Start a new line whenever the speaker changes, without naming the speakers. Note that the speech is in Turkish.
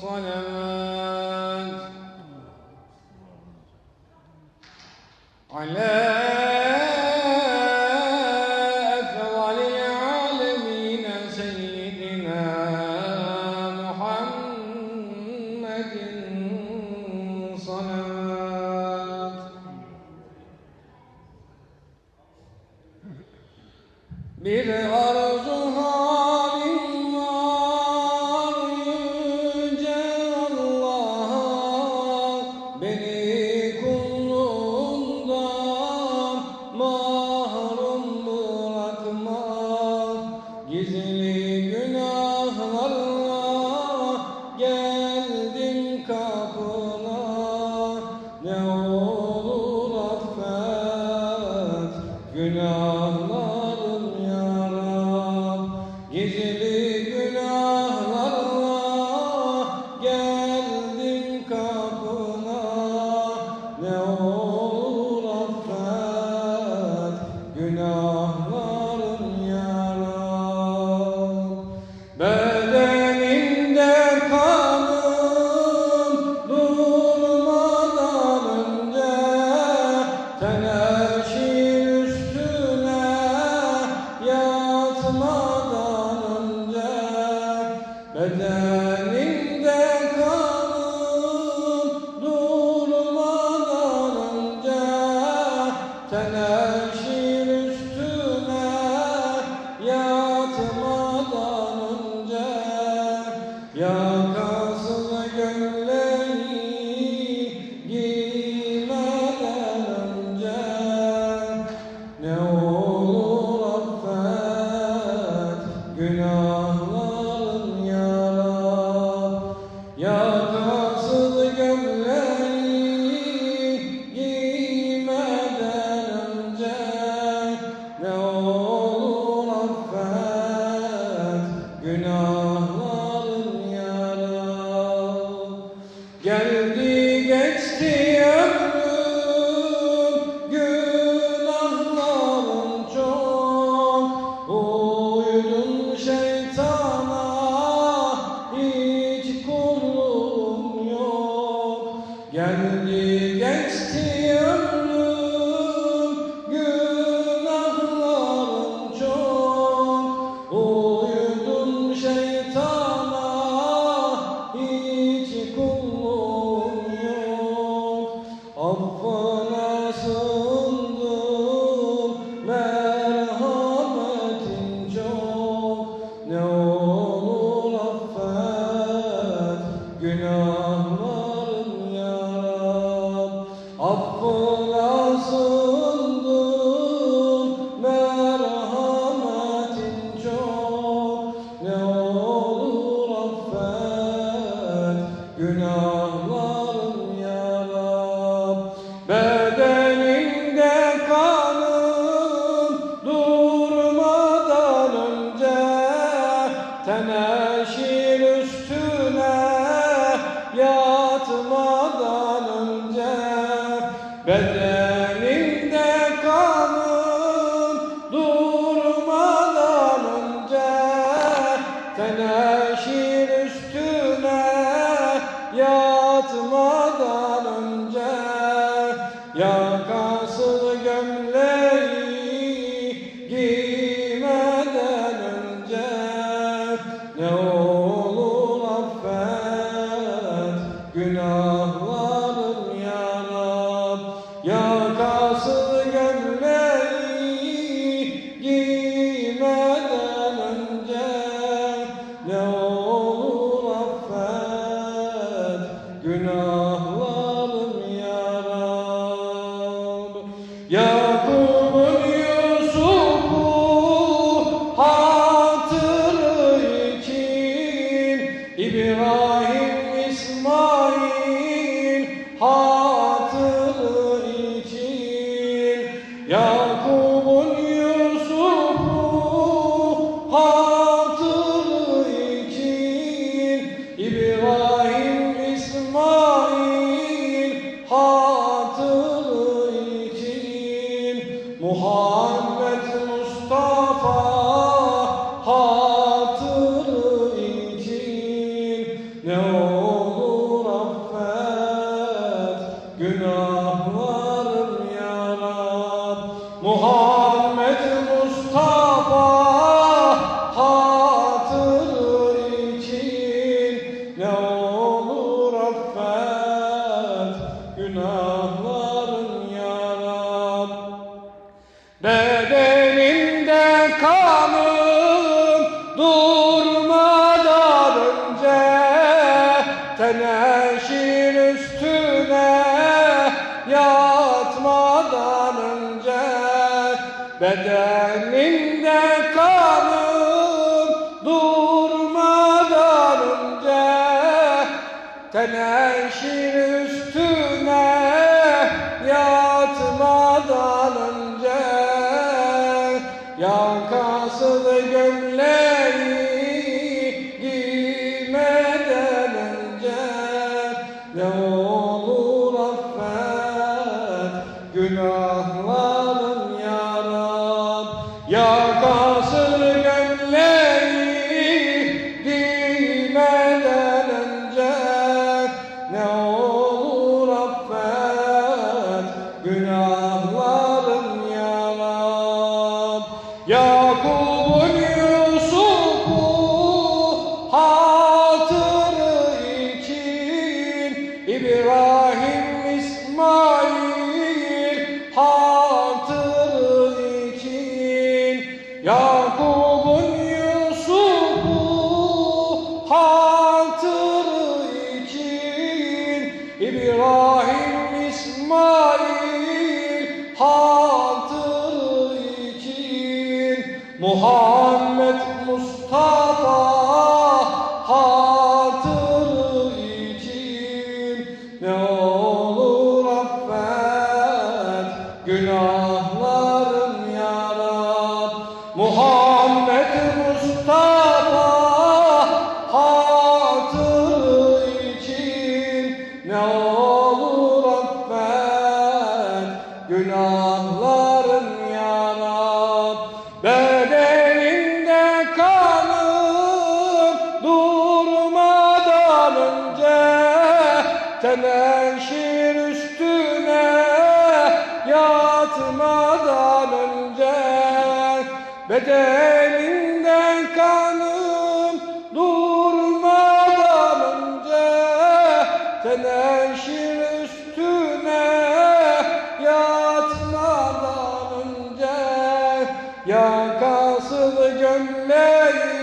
الصلاة. على أفضل العالمين سيدنا محمد صلوات بالغرب Maracanã. Keep I am. Ne olur affet günahların ya Rab. Bedenimde kanım durmadan önce Teneşir üstüne yatmadan Teneşir üstüne yatmadan önce Yakasız gömleği giymeden önce Ne olur affet günahlarım affet günahlarım ya Rab Muhammed Mustafa hatırı için ne olur affet. Günahlarım yatmadan önce bedeninden kanım durmadan önce teneşir üstüne yatmadan önce yakasız gömleği